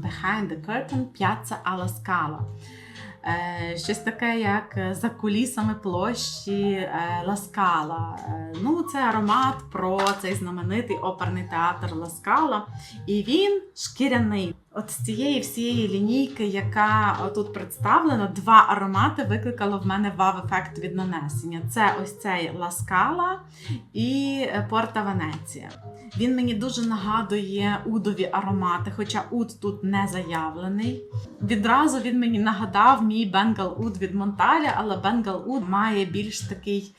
Behind the Curtain Piazza alla Scala. Е, Щось таке, як е, за кулісами площі е, Ла Скала. Е, Ну, це аромат про цей знаменитий оперний театр Ласкала. І він шкіряний. От з цієї всієї лінійки, яка тут представлена, два аромати викликало в мене вау-ефект від нанесення. Це ось цей Ла Скала і е, Порта Венеція. Він мені дуже нагадує удові аромати, хоча уд тут не заявлений. Відразу він мені нагадав мій Бенгал Уд від Монталя, але Бенгал Уд має більш такий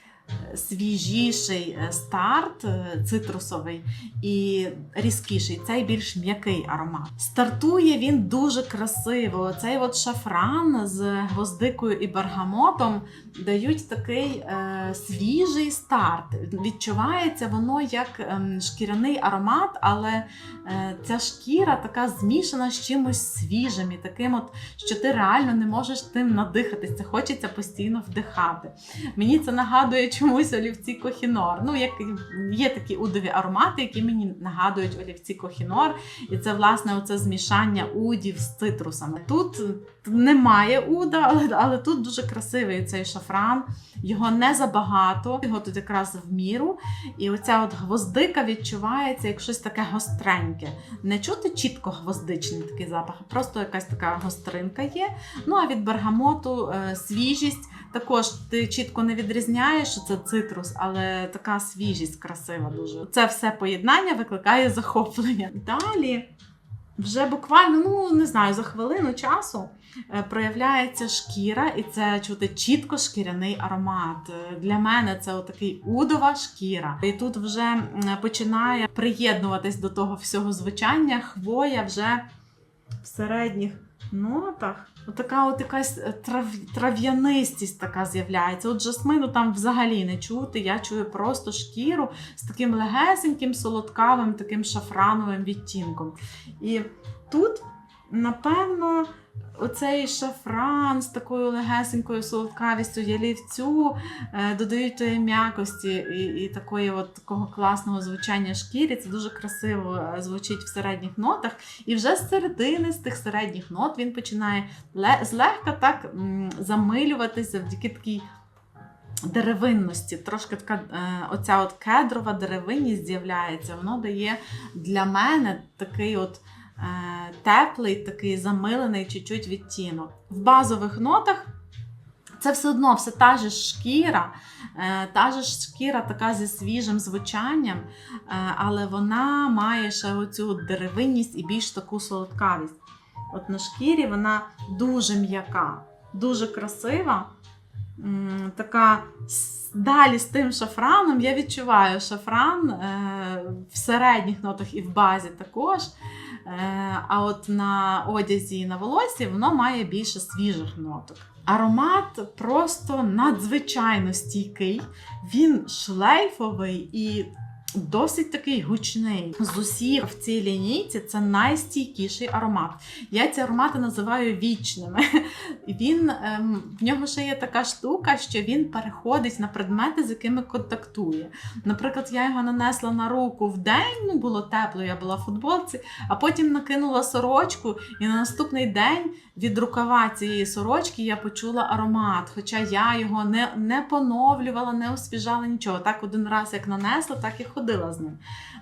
свіжіший е, старт, е, цитрусовий і різкіший. Цей більш м'який аромат. Стартує він дуже красиво. Цей от шафран з гвоздикою і бергамотом дають такий е, свіжий старт. Відчувається воно як ем, шкіряний аромат, але е, ця шкіра така змішана з чимось свіжим і таким, от, що ти реально не можеш тим надихатись. Це хочеться постійно вдихати. Мені це нагадує чомусь олівці Кохінор. Ну, як є такі удові аромати, які мені нагадують олівці Кохінор. І це власне оце змішання удів з цитрусами. Тут немає уда, але, але тут дуже красивий цей шафран. Його не забагато, його тут якраз в міру. І оця от гвоздика відчувається як щось таке гостреньке. Не чути чітко гвоздичний такий запах, просто якась така гостринка є. Ну а від бергамоту е, свіжість. Також ти чітко не відрізняєш, що це цитрус, але така свіжість красива дуже. Це все поєднання викликає захоплення. Далі, вже буквально, ну не знаю, за хвилину часу е, проявляється шкіра, і це чути чітко шкіряний аромат. Е, Для мене це отакий удова шкіра. І тут вже починає приєднуватись до того всього звучання. Хвоя вже в середніх нотах. Отака от якась е, трав... трав'янистість така з'являється. От жасмину там взагалі не чути. Я чую просто шкіру з таким легесеньким, солодкавим, таким шафрановим відтінком. І тут, напевно, оцей шафран з такою легесенькою солодкавістю ялівцю е, додають тої м'якості і, і такої от такого класного звучання шкіри. Це дуже красиво е, звучить в середніх нотах. І вже з середини, з тих середніх нот, він починає злегка так замилюватися завдяки такій. Деревинності, трошки така е, оця от кедрова деревинність з'являється. Воно дає для мене такий от теплий, такий замилений чуть-чуть відтінок. В базових нотах це все одно все та же шкіра, е, та же шкіра така зі свіжим звучанням, е, але вона має ще оцю деревинність і більш таку солодкавість. От на шкірі вона дуже м'яка, дуже красива. Така далі з тим шафраном я відчуваю шафран е, в середніх нотах і в базі також. А от на одязі і на волосі воно має більше свіжих ноток. Аромат просто надзвичайно стійкий, він шлейфовий і досить такий гучний. З усіх в цій лінійці це найстійкіший аромат. Я ці аромати називаю вічними. Він, ем, в нього ще є така штука, що він переходить на предмети, з якими контактує. Наприклад, я його нанесла на руку в день, ну було тепло, я була в футболці, а потім накинула сорочку, і на наступний день від рукава цієї сорочки я почула аромат. Хоча я його не, не поновлювала, не освіжала нічого. Так один раз як нанесла, так і ходила з ним.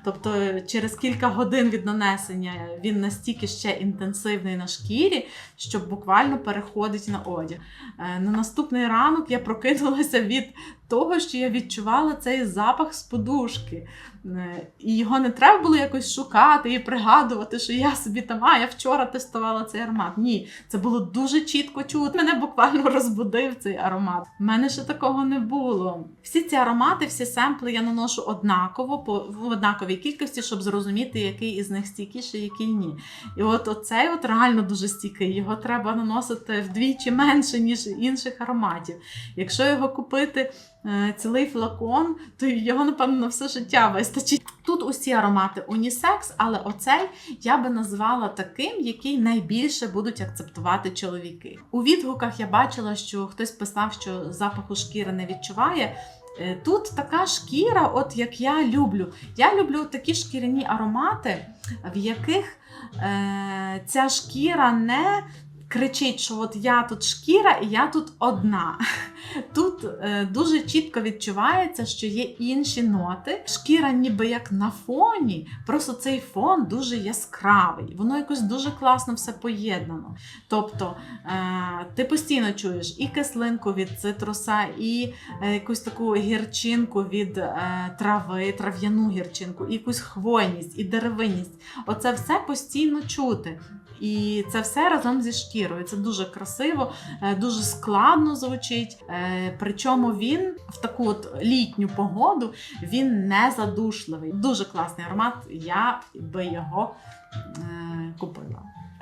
Тобто через кілька годин від нанесення він настільки ще інтенсивний на шкірі, що буквально переходить на одяг. Е, На наступний ранок я прокинулася від того, що я відчувала цей запах з подушки. Е, І його не треба було якось шукати і пригадувати, що я собі там, а я вчора тестувала цей аромат. Ні, це було дуже чітко чути. Мене буквально розбудив цей аромат. У мене ще такого не було. Всі ці аромати, всі семпли я наношу однаково по в однаковій кількості, щоб зрозуміти, який із них стійкіший, який ні. І от оцей от реально дуже стійкий. Його треба наносити вдвічі менше, ніж інших ароматів. Якщо його купити цілий флакон, то його, напевно, на все життя вистачить. Тут усі аромати унісекс, але оцей я би назвала таким, який найбільше будуть акцептувати чоловіки. У відгуках я бачила, що хтось писав, що запаху шкіри не відчуває. Е, Тут така шкіра, от як я люблю. Я люблю такі шкіряні аромати, в яких е, ця шкіра не кричить, що от я тут шкіра і я тут одна. Тут е, дуже чітко відчувається, що є інші ноти. Шкіра ніби як на фоні, просто цей фон дуже яскравий. Воно якось дуже класно все поєднано. Тобто е, ти постійно чуєш і кислинку від цитруса, і е, якусь таку гірчинку від е, трави, трав'яну гірчинку, і якусь хвойність, і деревинність. Оце все постійно чути. І це все разом зі шкірою. Це дуже красиво, е, дуже складно звучить. Е, Причому він в таку от літню погоду він не задушливий. Дуже класний аромат. Я би його е, купила.